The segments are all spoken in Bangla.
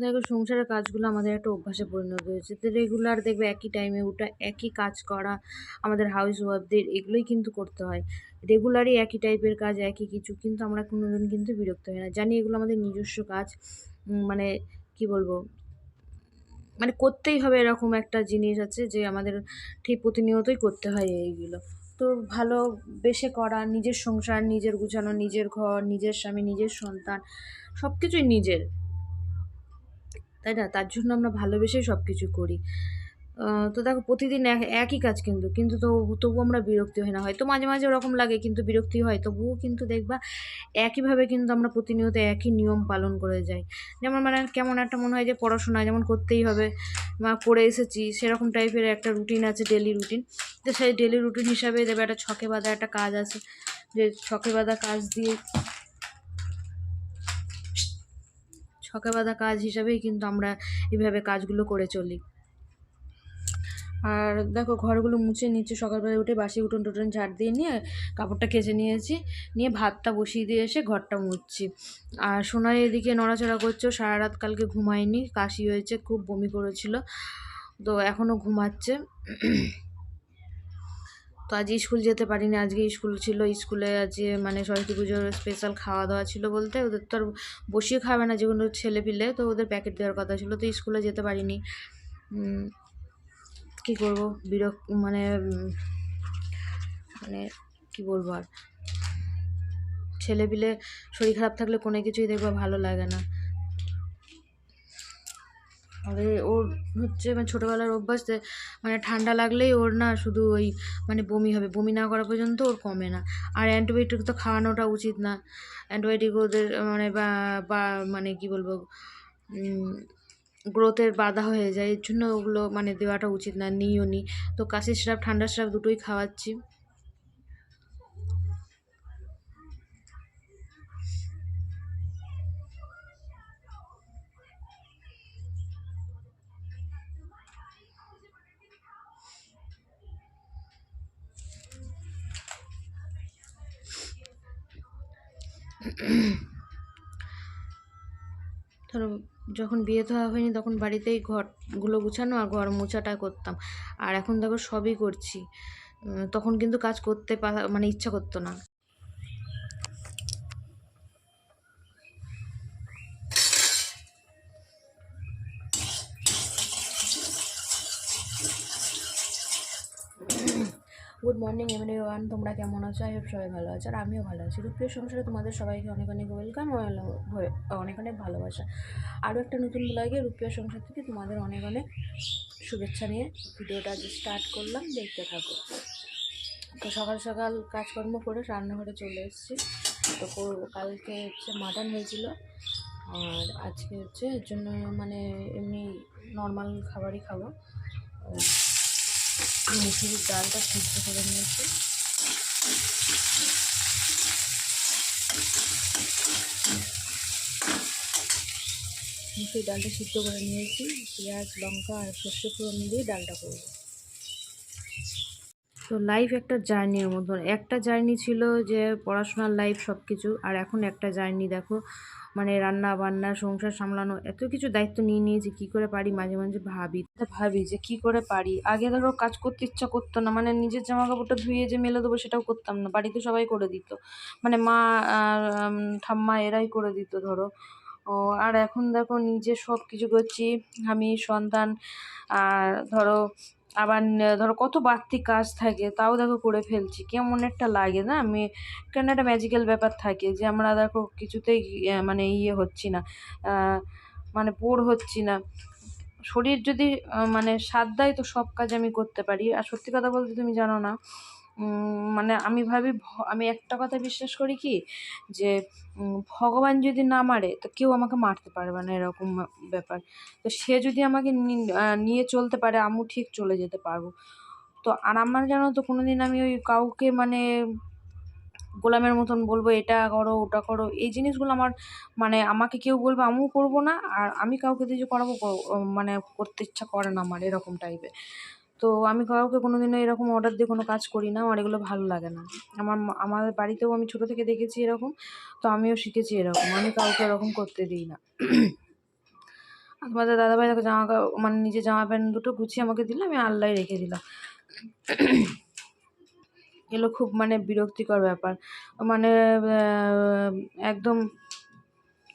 দেখো, সংসারের কাজগুলো আমাদের একটা অভ্যাসে পরিণত হয়েছে। তো রেগুলার দেখবে একই টাইমে ওটা একই কাজ করা, আমাদের হাউস ওয়াইফদের এগুলোই কিন্তু করতে হয়। রেগুলারই একই টাইপের কাজ, একই কিছু, কিন্তু আমরা কোনোদিন কিন্তু বিরক্ত হই না। জানি এগুলো আমাদের নিজস্ব কাজ মানে কি বলব মানে করতেই হবে এরকম একটা জিনিস আছে যে আমাদের ঠিক প্রতিনিয়তই করতে হয় এইগুলো। তো ভালো বেশে করা, নিজের সংসার, নিজের গুছানো, নিজের ঘর, নিজের স্বামী, নিজের সন্তান সব কিছুই নিজের। তাই না? তার জন্য আমরা ভালোবেসেই সব কিছু করি তো দেখো, প্রতিদিন এক- একই কাজ কিন্তু কিন্তু তো তবু আমরা বিরক্তি হয় না। হয়তো মাঝে মাঝে ওরকম লাগে, কিন্তু বিরক্তি হয়। তবুও কিন্তু দেখবা, একইভাবে কিন্তু আমরা প্রতিনিয়ত একই নিয়ম পালন করে যাই। যেমন মানে কেমন একটা মনে হয় যে পড়াশোনা যেমন করতেই হবে। বা করে এসেছি, সেরকম টাইপের একটা রুটিন আছে ডেলি রুটিন তো সেই ডেলি রুটিন হিসাবে দেবে একটা ছকে বাঁধা একটা কাজ আছে, যে ছকে বাঁধা কাজ দিয়ে ছকে বাঁধা কাজ হিসাবেই কিন্তু আমরা এইভাবে কাজগুলো করে চলি। আর দেখো ঘরগুলো মুছে নিচ্ছে। সকালবেলা উঠে বাসি উঠোন টুটন ঝাড় দিয়ে নিয়ে কাপড়টা কেচে নিয়েছি। নিয়ে ভাতটা বসিয়ে দিয়ে এসে ঘরটা মুছছি। আর সোনার এদিকে নড়াচড়া করছে সারা রাত কালকে ঘুমায়নি। কাশি হয়েছে, খুব বমি করেছিল। তো এখনও ঘুমাচ্ছে। তো আজ স্কুল যেতে পারিনি। আজকে স্কুল ছিল, স্কুলে আজকে মানে সরস্বতী পুজোর স্পেশাল খাওয়া দাওয়া ছিল বলতে। ওদের তো আর বসিয়ে খাবে না যেগুলো ছেলে পিলে তো ওদের প্যাকেট দেওয়ার কথা ছিল। তো স্কুলে যেতে পারিনি। কী করব? বিরক্ত মানে মানে কি বলব আর? ছেলে পিলে শরীর খারাপ থাকলে কোনো কিছুই দেখবা ভালো লাগে না। আর, ওর হচ্ছে মানে ছোটোবেলার অভ্যাস মানে ঠান্ডা লাগলেই ওর না শুধু ওই মানে বমি হবে। বমি না করা পর্যন্ত ওর কমে না। আর অ্যান্টিবায়োটিক তো খাওয়ানোটা উচিত না। অ্যান্টিবায়োটিক ওদের মানে বা মানে কি বলব গ্রোথের বাধা হয়ে যায়। এর জন্য ওগুলো মানে দেওয়াটা উচিত না, নিইও নি। তো কাশির সিরাপ ঠান্ডার সিরাপ দুটোই খাওয়াচ্ছি। ধরো যখন বিয়ে দেওয়া হয়নি তখন বাড়িতেই ঘরগুলো গুছানো আর ঘর মোছাটা করতাম। আর এখন দেখো সবই করছি। তখন কিন্তু কাজ করতে মানে ইচ্ছা করতো না। গুড মর্নিং এমনি ওয়ান তোমরা কেমন আছো? আই হোপ সবাই ভালো আছো, আর আমিও ভালো আছি। রূপের সংসারে তোমাদের সবাইকে অনেক অনেক ওয়েলকাম অনেক অনেক ভালোবাসা। আরও একটা নতুন ব্লগে রুপিয়া সংসার থেকে তোমাদের অনেক অনেক শুভেচ্ছা নিয়ে ভিডিওটা আজ স্টার্ট করলাম। দেখতে থাকো। তো সকাল সকাল কাজকর্ম করে রান্নাঘরে চলে এসেছি। তো কালকে হচ্ছে মাটন হয়েছিল। আর আজকে হচ্ছে এর জন্য মানে এমনি নর্মাল খাবারই খাব। মুসুরির ডালটা সিদ্ধ করে নিয়েছি। মুসুরির ডালটা সিদ্ধ করে নিয়েছি। পেঁয়াজ লঙ্কা আর সর্ষে ফোড়ন দিয়ে ডালটা করব। তো লাইফ একটা জার্নির মতন একটা জার্নি ছিল যে পড়াশোনার লাইফ সব কিছু আর এখন একটা জার্নি দেখো। মানে রান্না বান্না সংসার সামলানো এত কিছু দায়িত্ব নিয়ে নিয়েছি কি করে পারি মাঝে মাঝে ভাবি। তা ভাবি যে কি করে পারি? আগে ধরো কাজ করতে ইচ্ছা করতো না মানে নিজের জামা কাপড়টা ধুয়ে যে মেলে দেবো সেটাও করতাম না। বাড়িতে সবাই করে দিত। মানে মা আর ঠাম্মা এরাই করে দিত ধরো। ও, আর এখন দেখো নিজে সব কিছু করছি। আমি সন্তান, আর ধরো আবার ধরো কত বাড়তি কাজ থাকে, তাও দেখো করে ফেলছি। কেমন একটা লাগে না? আমি, কেন একটা ম্যাজিক্যাল ব্যাপার থাকে যে আমরা দেখো কিছুতেই মানে ইয়ে হচ্ছি না মানে বোর হচ্ছি না। শরীর যদি মানে সাথ দেয় তো সব কাজ আমি করতে পারি। আর সত্যি কথা বলতে তুমি জানো না মানে আমি ভাবি আমি একটা কথা বিশ্বাস করি কি? যে ভগবান যদি না মারে, তো কেউ আমাকে মারতে পারবে না এরকম ব্যাপার। তো সে যদি আমাকে নিয়ে চলতে পারে, আমিও ঠিক চলে যেতে পারব। তো আর আমার জানো তো কোনো দিন আমি ওই কাউকে মানে গোলামের মতন বলব, এটা করো, ওটা করো। এই জিনিসগুলো আমার মানে আমাকে কেউ বলবে, আমিও করব না। আর আমি কাউকে দিয়ে করাবো কর- মানে করতে ইচ্ছা করে না আমার, এরকম টাইপের তো আমি কাউকে কোনো দিনও এরকম অর্ডার দিয়ে কোনো কাজ করি না। আমার এগুলো ভালো লাগে না। আমার আমাদের বাড়িতেও আমি ছোটো থেকে দেখেছি এরকম, তো আমিও শিখেছি এরকম। আমি কাউকে এরকম করতে দিই না। আর তোমাদের দাদাভাই দেখো জামা মানে নিজে জামা প্যান্ট দুটো গুছিয়ে আমাকে দিল, আমি আল্লাহ রেখে দিলাম। এগুলো খুব মানে বিরক্তিকর ব্যাপার। মানে একদম,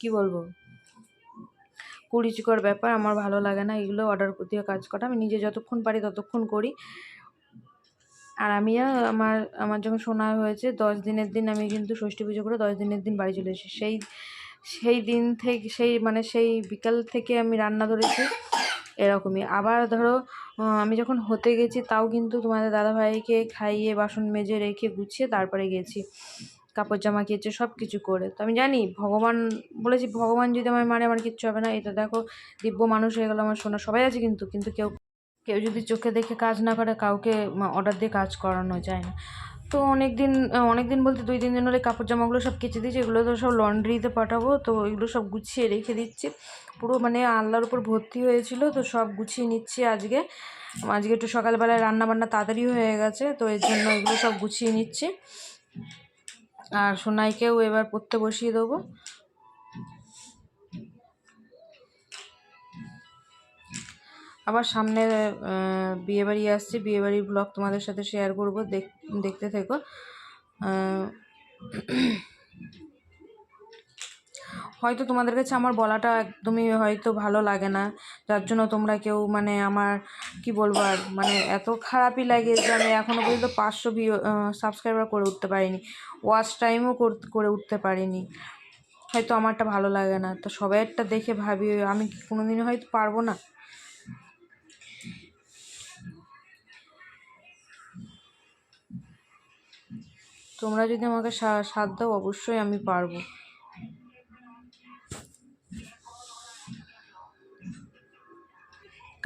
কি বলব? কুরুচিকর ব্যাপার, আমার ভালো লাগে না, এগুলো অর্ডার দিয়ে কাজ করা। আমি নিজে যতক্ষণ পারি ততক্ষণ করি। আর আমিও আমার আমার যখন শোনা হয়েছে, দশ দিনের দিন আমি কিন্তু ষষ্ঠী পুজো করে দশ দিনের দিন বাড়ি চলে এসেছি। সেই সেই দিন থেকে, সেই মানে সেই বিকাল থেকে আমি রান্না ধরেছি এরকমই। আবার ধরো আমি যখন হতে গেছি, তাও কিন্তু তোমাদের দাদাভাইকে খাইয়ে বাসন মেজে রেখে গুছিয়ে তারপরে গেছি। কাপড় জামা কেচে সব কিছু করে। তো আমি জানি, ভগবান, বলেছি, ভগবান যদি আমার মানে আমার কিচ্ছু হবে না। এটা দেখো, দিব্য মানুষ হয়ে গেলো আমার শোনা সবাই আছে কিন্তু কিন্তু কেউ কেউ যদি চোখে দেখে কাজ না করে, কাউকে অর্ডার দিয়ে কাজ করানো যায় না। তো অনেক দিন অনেক দিন বলতে দুই, তিন দিন হলে কাপড় জামাগুলো সব কেচে দিয়েছি, এগুলো তো সব লন্ড্রিতে পাঠাবো, তো এগুলো সব গুছিয়ে রেখে দিচ্ছি। পুরো মানে আল্লাহর উপর ভর্তি হয়েছিল, তো সব গুছিয়ে নিচ্ছি আজকে। আজকে একটু সকালবেলায় রান্না বান্না তাড়াতাড়ি হয়ে গেছে, তো এর জন্য এগুলো সব গুছিয়ে নিচ্ছি। আর সোনাইকেও এবার পড়তে বসিয়ে দেবো। আবার সামনে বিয়েবাড়ি আসছে, বিয়েবাড়ির ব্লগ তোমাদের সাথে শেয়ার করব। দেখ, দেখতে থেকো। হয়তো তোমাদের কাছে আমার বলাটা একদমই হয়তো ভালো লাগে না। যার জন্য তোমরা কেউ মানে আমার, কি বলব আর মানে এত খারাপই লাগে যে আমি এখনও পর্যন্ত পাঁচশো সাবস্ক্রাইবার করে উঠতে পারিনি। ওয়াচ টাইমও করে উঠতে পারিনি। হয়তো আমারটা ভালো লাগে না। তো সবাইয়েরটা দেখে ভাবি, আমি কি কোনোদিনও হয়তো পারব না? তোমরা যদি আমাকে সাথ দাও, অবশ্যই আমি পারব।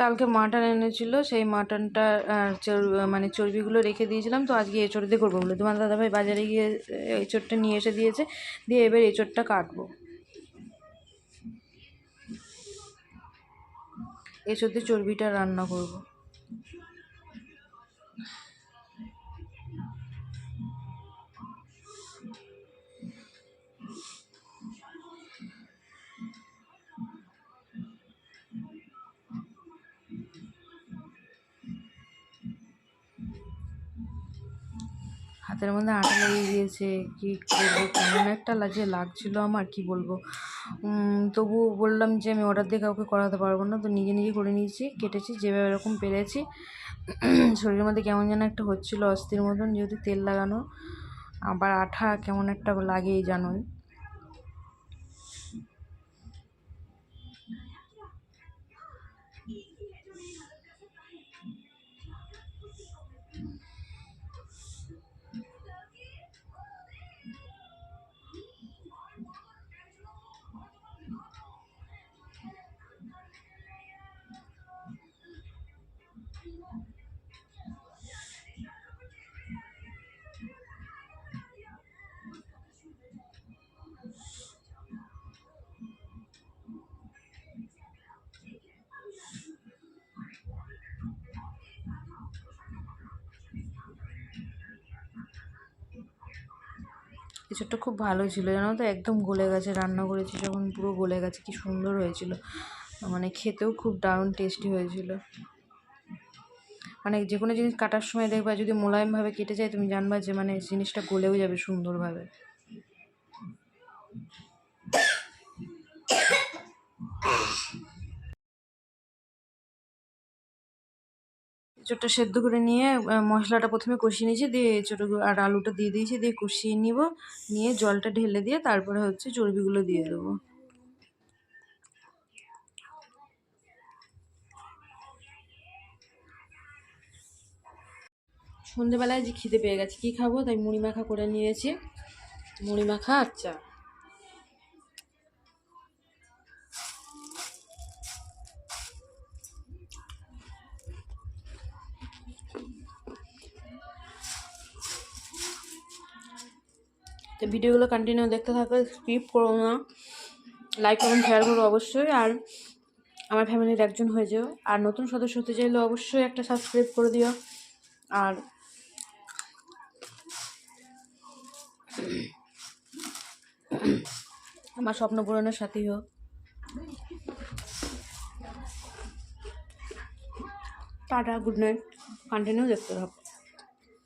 কালকে মাটন এনেছিল, সেই মাটনটা মানে চর্বিগুলো রেখে দিয়েছিলাম, তো আজকে এঁচড় দিয়ে করব বলে। তোমার দাদাভাই বাজারে গিয়ে এঁচড়টা নিয়ে এসে দিয়েছে, দিয়ে এবার এঁচড়টা কাটবো। এঁচড় দিয়ে চর্বিটা রান্না করব। হাতের মধ্যে আটা লেগে গিয়েছে কি করব? কেমন একটা লাগে লাগছিল আমার, কি বলব? তবু বললাম যে আমি অর্ডার দিয়ে কাউকে করাতে পারব না, তো নিজে নিজে করে নিয়েছি, কেটেছি, যেভাবে এরকম পেরেছি। শরীরের মধ্যে কেমন যেন একটা হচ্ছিল, অস্থির মতন, যেহেতু তেল লাগানো, আবার আঠা কেমন একটা লাগেই জানোই। কিছুটা খুব ভালো ছিল, জানো তো? একদম গলে গেছে, রান্না করেছি যখন পুরো গলে গেছে, কি সুন্দর হয়েছিল। মানে খেতেও খুব দারুণ টেস্টি হয়েছিল। মানে যে কোনো জিনিস কাটার সময় দেখবা, যদি মোলায়েমভাবে কেটে যায়, তুমি জানবা যে মানে জিনিসটা গলেও যাবে সুন্দরভাবে। এঁচোড়টা সেদ্ধ করে নিয়ে মশলাটা প্রথমে কষিয়ে নিয়েছি, দিয়ে এঁচোড়গুলো আর আলুটা দিয়ে দিয়েছি, দিয়ে কষিয়ে নিব। নিয়ে জলটা ঢেলে দিয়ে তারপরে হচ্ছে চর্বিগুলো দিয়ে দেবো। সন্ধেবেলায় যে খিদে পেয়ে গেছে, কী খাব? তাই মুড়ি মাখা করে নিয়েছি। মুড়ি মাখা আর চা। ভিডিওগুলো কন্টিনিউ দেখতে থাকো স্কিপ করো না। লাইক করুন শেয়ার করো অবশ্যই। আর আমার ফ্যামিলির একজন হয়ে যেও। আর নতুন সদস্য হতে চাইলে অবশ্যই একটা সাবস্ক্রাইব করে দিও। আর আমার স্বপ্ন পূরণের সাথী হোক। টাটা গুড নাইট কন্টিনিউ দেখতে থাকো।